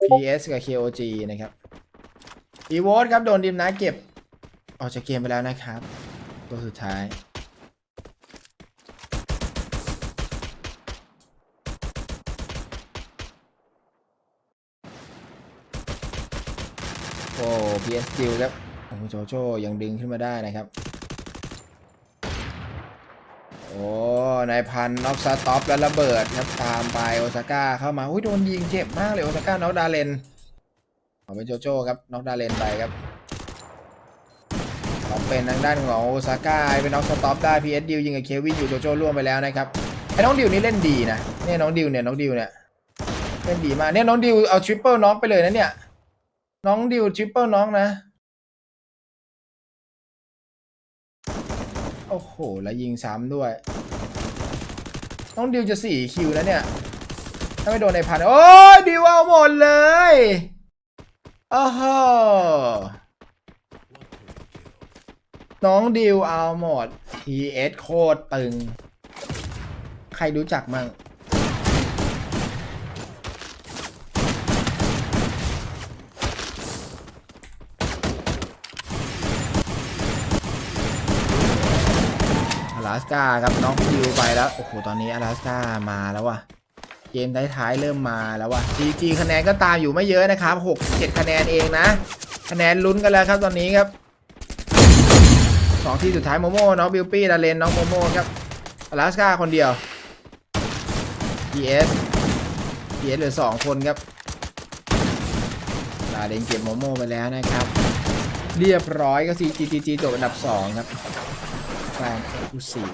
PS กับ KOG นะครับ e v o t ครับ โดนดิมนะเก็บ ออกจากเกมไปแล้วนะครับ ตัวสุดท้าย โอ้ PS จิวครับโอ้โจโจยังดึงขึ้นมาได้นะครับ โอ้นายพันน็อกสต็อปแล้วระเบิดครับตามไปโอซาก้าเข้ามาอุ้ยโดนยิงเจ็บมากเลยโอซาก้าน็อกดาเลนเอาเป็นโจโจ้ครับน็อกดาเลนไปครับเอาเป็นทางด้านของโอซาก้าเป็นน็อกสต็อปได้พีเอสดิวยิงกับเควินอยู่โจโจ้ล่วงไปแล้วนะครับไอ้น้องดิวนี่เล่นดีนะเนี่ยน้องดิวเนี่ยน้องดิวเนี่ยเล่นดีมากเนี่ยน้องดิวเอาทริปเปิลน็อกไปเลยนะเนี่ยน้องดิวทริปเปิลน็อกนะ โอ้โห แล้วยิงซ้ำด้วย น้องดิวจะสี่คิวแล้วเนี่ย ถ้าไม่โดนในพัน โอ้ยดิวเอาหมดเลยโอ้โหน้องดิวเอาหมด PS โคตรตึง ใครรู้จักมั่ง ลาสกาครับน้องดิวไปแล้ว โอ้โห ตอนนี้อลาสกามาแล้วว่ะ เกมท้ายๆเริ่มมาแล้วว่ะ GG คะแนนก็ตามอยู่ไม่เยอะนะครับ6 7คะแนนเองนะ คะแนนลุ้นกันแล้วครับตอนนี้ครับสองที่สุดท้ายโมโม่น้องบิวปี้ดาเลนน้องโมโม่ครับอลาสกาคนเดียว PS PS เหลือสองคนครับดาเลนเก็บโมโม่ไปแล้วนะครับ เรียบร้อยก็ CGG จบอันดับสองครับ แฟนเอ็กซ์คลูซีฟ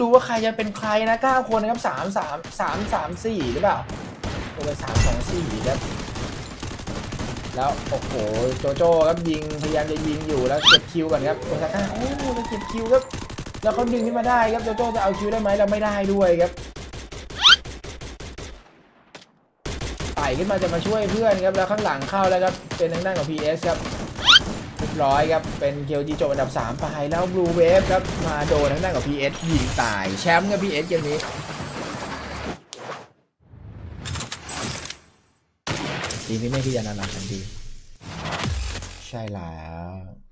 ดูว่าใครจะเป็นใครนะเก้าคนนะครับสามสามสามสามสี่หรือเปล่าตัวเป็นสามสองสี่ครับ แล้ว โอ้โห โจโจ้ครับยิง พยายามจะยิงอยู่แล้วเก็บคิวก่อนครับโอซาก้าโอ้โหแล้วเก็บคิวครับ แล้วเขาดึงขึ้นมาได้ครับ โจโจ้จะเอาคิวได้ไหมเราไม่ได้ด้วยครับ ไต่ขึ้นมาจะมาช่วยเพื่อนครับแล้วข้างหลังเข้าแล้วครับเป็นทางด้านของ PS ครับเรียบร้อยครับเป็นเคลจีจบอันดับ3ไปแล้วบลูเวฟครับมาโดนทางด้านของ PS ยิงตายแชมป์กับ PS เกมนี้ทีมที่ไม่พิจารณาทันทีใช่แล้ว